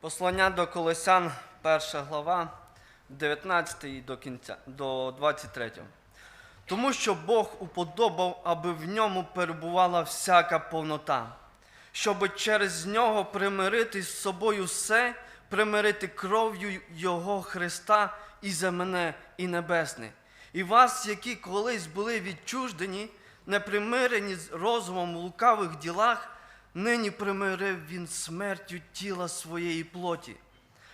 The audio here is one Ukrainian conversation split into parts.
Послання до Колосян, перша глава, 19 до кінця, до 23. Тому що Бог уподобав, аби в ньому перебувала всяка повнота, щоб через нього примирити з собою все, примирити кров'ю Його Христа і земне, і небесне. І вас, які колись були відчуждені, непримирені з розумом в лукавих ділах, нині примирив він смертю тіла своєї плоті,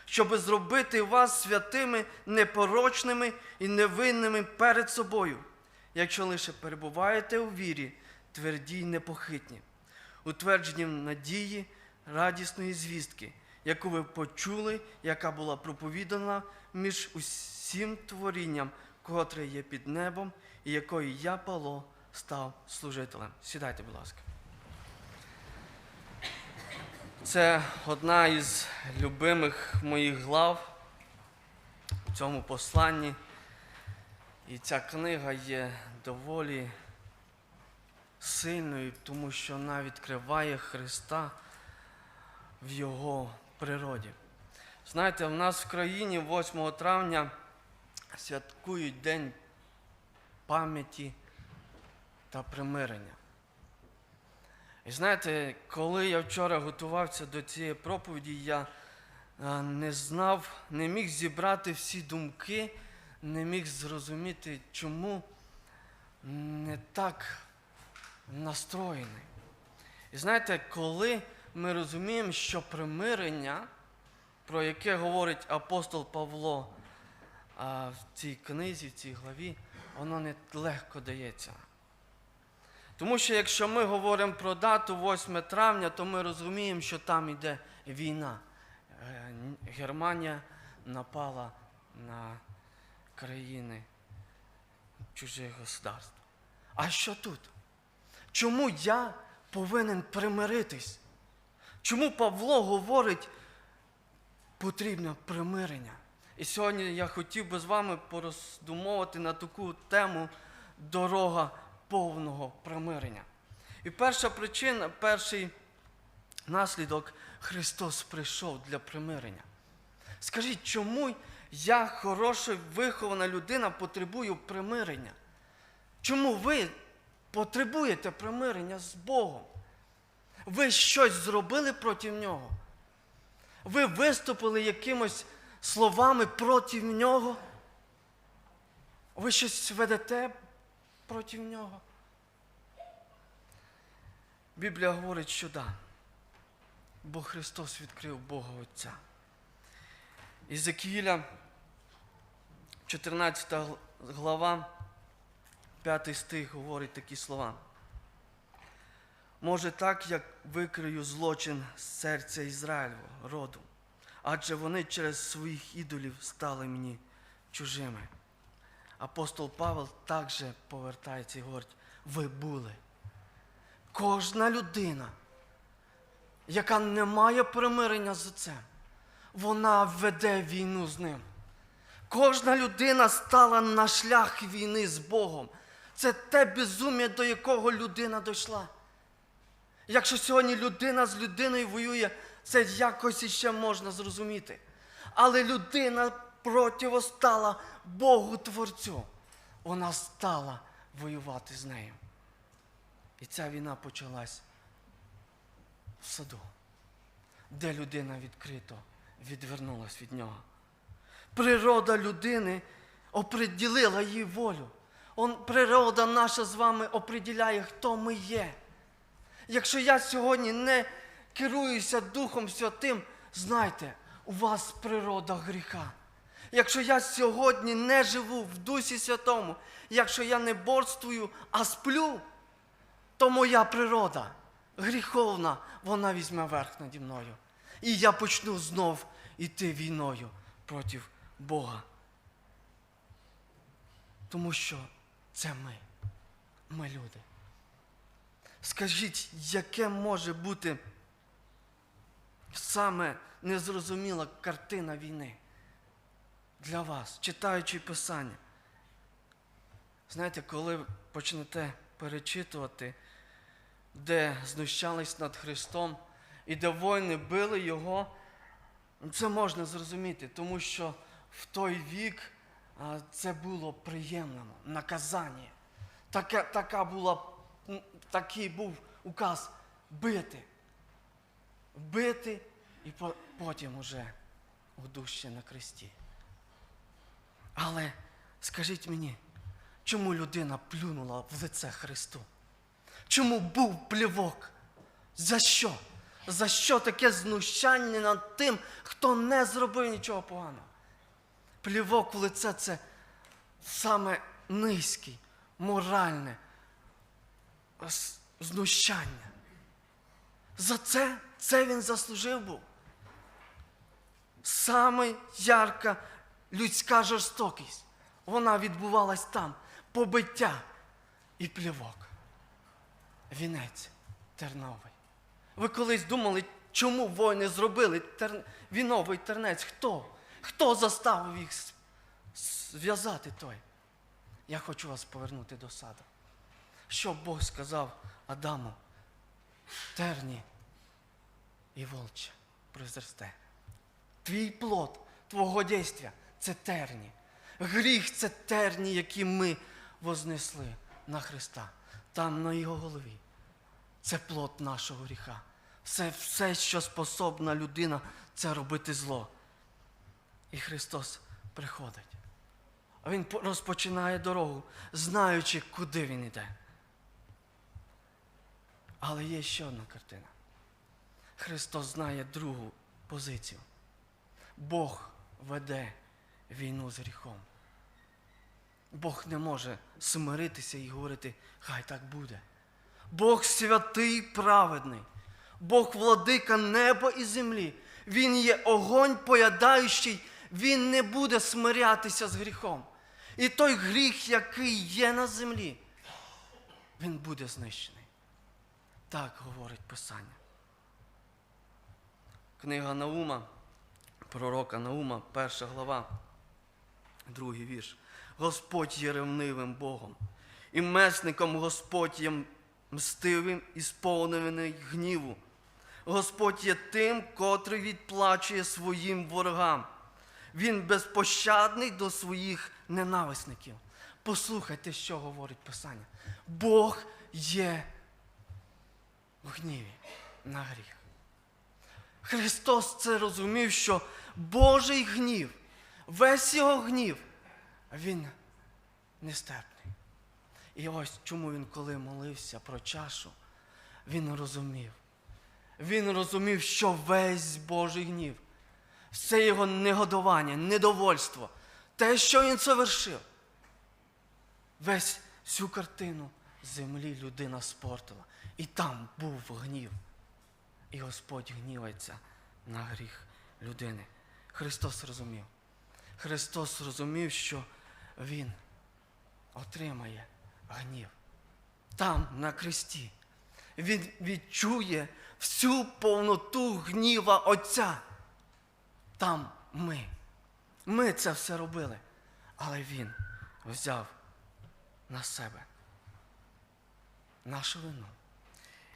щоб зробити вас святими, непорочними і невинними перед собою, якщо лише перебуваєте у вірі, тверді й непохитні, утверджені в надії радісної звістки, яку ви почули, яка була проповідана між усім творінням, котре є під небом, і якої я, Павло, став служителем. Сідайте, будь ласка. Це одна із любимих моїх глав в цьому посланні. І ця книга є доволі сильною, тому що вона відкриває Христа в Його природі. Знаєте, в нас в країні 8 травня святкують День пам'яті та примирення. І знаєте, коли я вчора готувався до цієї проповіді, я е, не знав, не міг зібрати всі думки, не міг зрозуміти, чому не так настроєний. І знаєте, коли ми розуміємо, що примирення, про яке говорить апостол Павло в цій книзі, в цій главі, воно не легко дається. Тому що якщо ми говоримо про дату 8 травня, то ми розуміємо, що там йде війна. Е, Германія напала на країни чужих государств. А що тут? Чому я повинен примиритись? Чому Павло говорить, потрібно примирення? І сьогодні я хотів би з вами пороздумовувати на таку тему дорога повного примирення. І перша причина, перший наслідок Христос прийшов для примирення. Скажіть, чому я, хороша, вихована людина, потребую примирення? Чому ви потребуєте примирення з Богом? Ви щось зробили проти нього? Ви виступили якимось словами проти нього? Ви щось ведете проти нього? Біблія говорить, що да. Бо Христос відкрив Бога Отця. Ізекіля, 14 глава, 5 стих говорить такі слова. Може, так, як викрию злочин з серця Ізраїльвого роду, адже вони через своїх ідолів стали мені чужими. Апостол Павел також повертається і говорить, ви були. Кожна людина, яка не має примирення з отцем, вона веде війну з ним. Кожна людина стала на шлях війни з Богом. Це те безум'я, до якого людина дійшла. Якщо сьогодні людина з людиною воює, це якось іще можна зрозуміти. Але людина противостала Богу Творцю. Вона стала воювати з нею. І ця війна почалась в саду, де людина відкрито відвернулась від нього. Природа людини оприділила її волю. Он, природа наша з вами оприділяє, хто ми є. Якщо я сьогодні не керуюся Духом Святим, знайте, у вас природа гріха. Якщо я сьогодні не живу в Дусі Святому, якщо я не борствую, а сплю, то моя природа гріховна, вона візьме верх наді мною. І я почну знов іти війною проти Бога. Тому що це ми, ми люди. Скажіть, яке може бути саме незрозуміла картина війни для вас, читаючи Писання? Знаєте, коли почнете перечитувати, де знущались над Христом і де воїни били Його, Це можна зрозуміти, тому що в той вік це було приємно, наказання. Така, така була, такий був указ бити. Бити і потім уже удуще на кресті. Але скажіть мені, чому людина плюнула в лице Христу? Чому був плівок? За що? За що таке знущання над тим, хто не зробив нічого поганого? Плівок в лице це саме низький, моральне знущання. За це, це він заслужив був. Саме ярка людська жорстокість. Вона відбувалась там. Побиття і плівок. Вінець терновий. Ви колись думали, чому воїни зробили тер... віновий тернець? Хто? Хто заставив їх зв'язати той? Я хочу вас повернути до саду. Що Бог сказав Адаму? Терні і волче прозросте. Твій плод, твого дійства це терні. Гріх це терні, які ми вознесли на Христа, там на його голові. Це плод нашого гріха. Все, все, що способна людина, це робити зло. І Христос приходить. А Він розпочинає дорогу, знаючи, куди він йде. Але є ще одна картина. Христос знає другу позицію. Бог веде війну з гріхом. Бог не може смиритися і говорити, хай так буде. Бог святий праведний. Бог владика неба і землі. Він є огонь поядаючий, він не буде смирятися з гріхом. І той гріх, який є на землі, він буде знищений. Так говорить Писання. Книга Наума, пророка Наума, перша глава, другий вірш. Господь є ревнивим Богом, і месником Господь є мстивим і сповнений гніву. Господь є тим, котрий відплачує своїм ворогам. Він безпощадний до своїх ненависників. Послухайте, що говорить Писання. Бог є в гніві на гріх. Христос це розумів, що Божий гнів, весь його гнів, він нестерпний. І ось чому він, коли молився про чашу, він розумів. Він розумів, що весь Божий гнів, все його негодування, недовольство, те, що він совершив, весь всю картину землі людина спортила. І там був гнів. І Господь гнівається на гріх людини. Христос розумів. Христос розумів, що Він отримає гнів. Там, на кресті. Він відчує всю повноту гніва Отця. Там ми. Ми це все робили. Але Він взяв на себе нашу вину.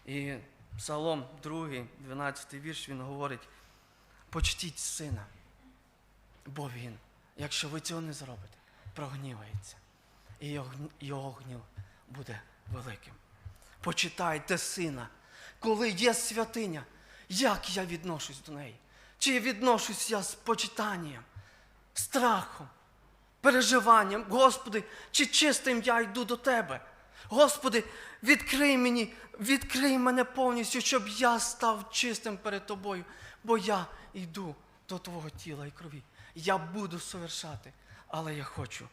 І Псалом 2, 12 вірш, він говорить: почтіть сина, бо він, якщо ви цього не зробите, прогнівається. І його, гні- гнів буде великим. Почитайте сина, коли є святиня, як я відношусь до неї? Чи відношусь я з почитанням, страхом, переживанням, Господи, чи чистим я йду до Тебе? Господи, відкрий мені, відкрий мене повністю, щоб я став чистим перед Тобою, бо я йду до Твого тіла і крові. Я буду совершати, але я хочу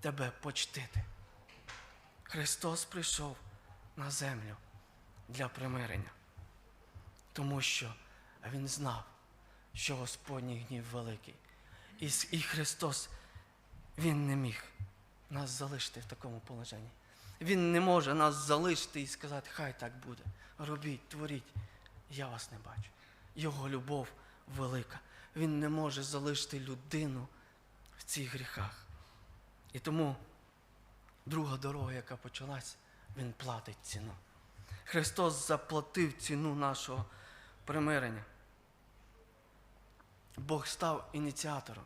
Тебе почтити. Христос прийшов на землю для примирення, тому що Він знав, що Господній гнів великий. І, Христос, Він не міг нас залишити в такому положенні. Він не може нас залишити і сказати, хай так буде. Робіть, творіть. Я вас не бачу. Його любов велика. Він не може залишити людину в цих гріхах. І тому друга дорога, яка почалась, він платить ціну. Христос заплатив ціну нашого примирення. Бог став ініціатором.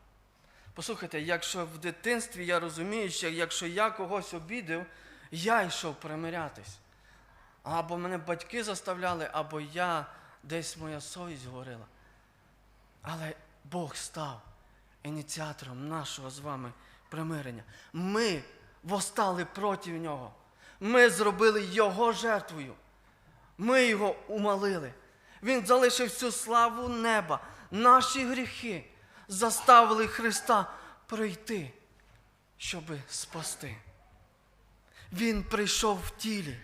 Послухайте, якщо в дитинстві я розумію, що якщо я когось обідав, я йшов примирятись. Або мене батьки заставляли, або я десь моя совість говорила. Але Бог став ініціатором нашого з вами примирення. Ми восстали проти нього. Ми зробили Його жертвою. Ми його умалили. Він залишив всю славу неба. Наші гріхи заставили Христа пройти, щоби спасти. Він прийшов в тілі.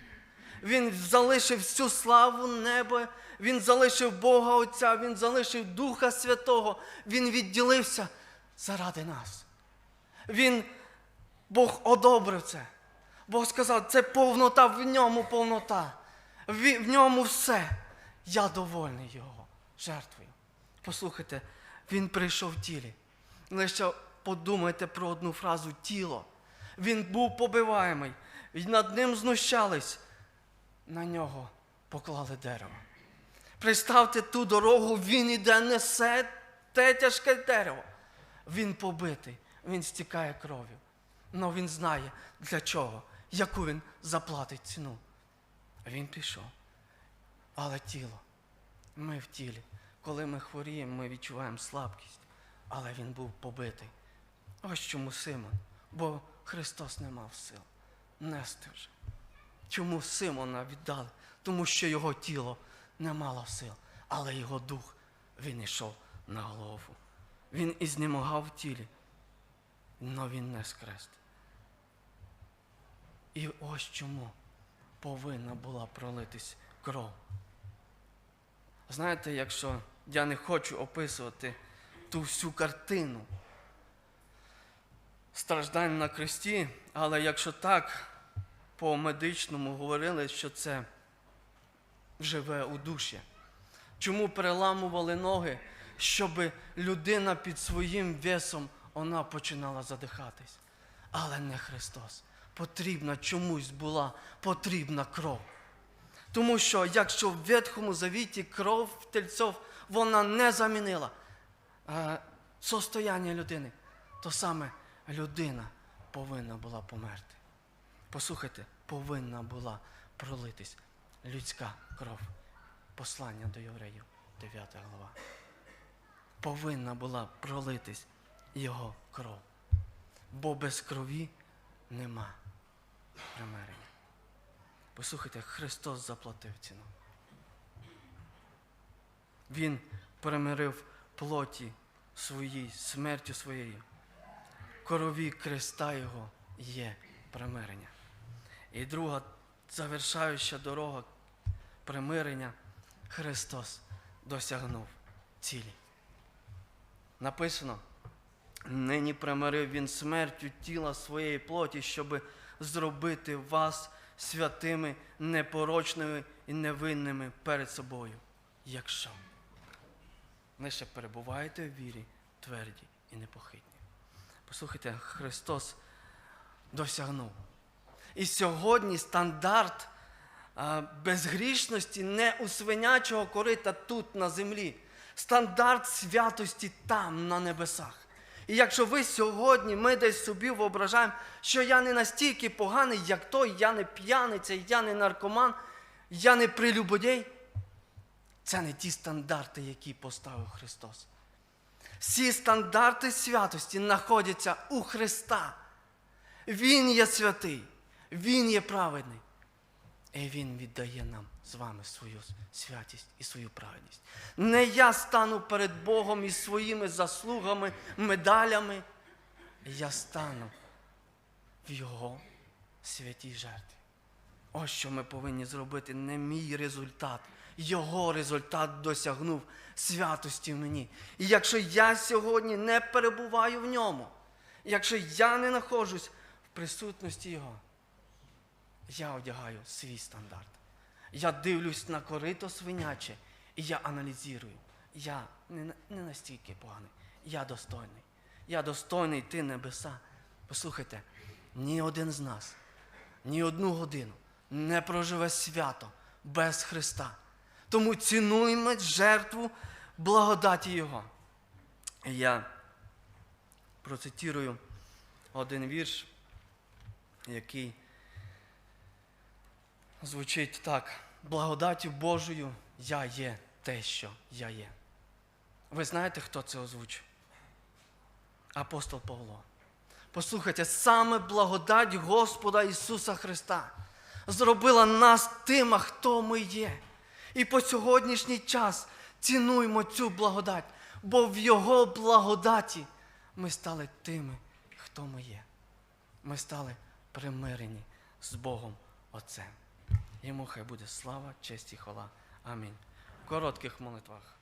Він залишив всю славу неба, він залишив Бога Отця, він залишив Духа Святого, він відділився заради нас. Він, Бог одобрив це. Бог сказав, це повнота, в ньому повнота. В, ньому все. Я довольний Його жертвою. Послухайте, Він прийшов в тілі. Лише подумайте про одну фразу тіло. Він був побиваємий, і над ним знущались. На нього поклали дерево. Представте ту дорогу, він іде, несе те тяжке дерево. Він побитий, він стікає кров'ю. Але він знає для чого, яку він заплатить ціну. Він пішов. Але тіло, ми в тілі. Коли ми хворіємо, ми відчуваємо слабкість. Але він був побитий. Ось чому Симон, бо Христос не мав сил нести вже. Чому Симона віддали? Тому що його тіло не мало сил, але його дух він йшов на голову. Він і знемагав в тілі, але він не скрест. І ось чому повинна була пролитись кров. Знаєте, якщо я не хочу описувати ту всю картину страждань на кресті, але якщо так по медичному говорили, що це живе у душі. Чому переламували ноги, щоб людина під своїм весом вона починала задихатись. Але не Христос. Потрібна чомусь була потрібна кров. Тому що якщо в Ветхому Завіті кров тельців вона не замінила е, состояння людини, то саме людина повинна була померти. Послухайте, повинна була пролитись людська кров. Послання до євреїв, 9 глава. Повинна була пролитись його кров. Бо без крові нема примирення. Послухайте, Христос заплатив ціну. Він примирив плоті своїй, смертю своєю. Крові Христа Його є примирення. І друга завершаюча дорога примирення Христос досягнув цілі. Написано, нині примирив Він смертю тіла своєї плоті, щоб зробити вас святими, непорочними і невинними перед собою. Якщо лише перебуваєте в вірі, тверді і непохитні. Послухайте, Христос досягнув. І сьогодні стандарт безгрішності не у свинячого корита тут на землі. Стандарт святості там, на небесах. І якщо ви сьогодні, ми десь собі воображаємо, що я не настільки поганий, як той, я не п'яниця, я не наркоман, я не прелюбодій, це не ті стандарти, які поставив Христос. Всі стандарти святості знаходяться у Христа. Він є святий, Він є праведний. І Він віддає нам з вами свою святість і свою праведність. Не я стану перед Богом із своїми заслугами, медалями. Я стану в Його святій жертві. Ось що ми повинні зробити. Не мій результат. Його результат досягнув святості в мені. І якщо я сьогодні не перебуваю в ньому, якщо я не знаходжусь в присутності Його, я одягаю свій стандарт. Я дивлюсь на корито свиняче, і я аналізую. Я не, не настільки поганий, я достойний. Я достойний йти небеса. Послухайте, ні один з нас, ні одну годину не проживе свято без Христа. Тому цінуємо жертву благодаті Його. І я процитірую один вірш, який звучить так: благодаттю Божою я є те, що я є. Ви знаєте, хто це озвучив? Апостол Павло. Послухайте, саме благодать Господа Ісуса Христа зробила нас тими, хто ми є. І по сьогоднішній час цінуємо цю благодать, бо в Його благодаті ми стали тими, хто ми є. Ми стали примирені з Богом Отцем. Йому хай буде слава, честь і хвала. Амінь. В коротких молитвах.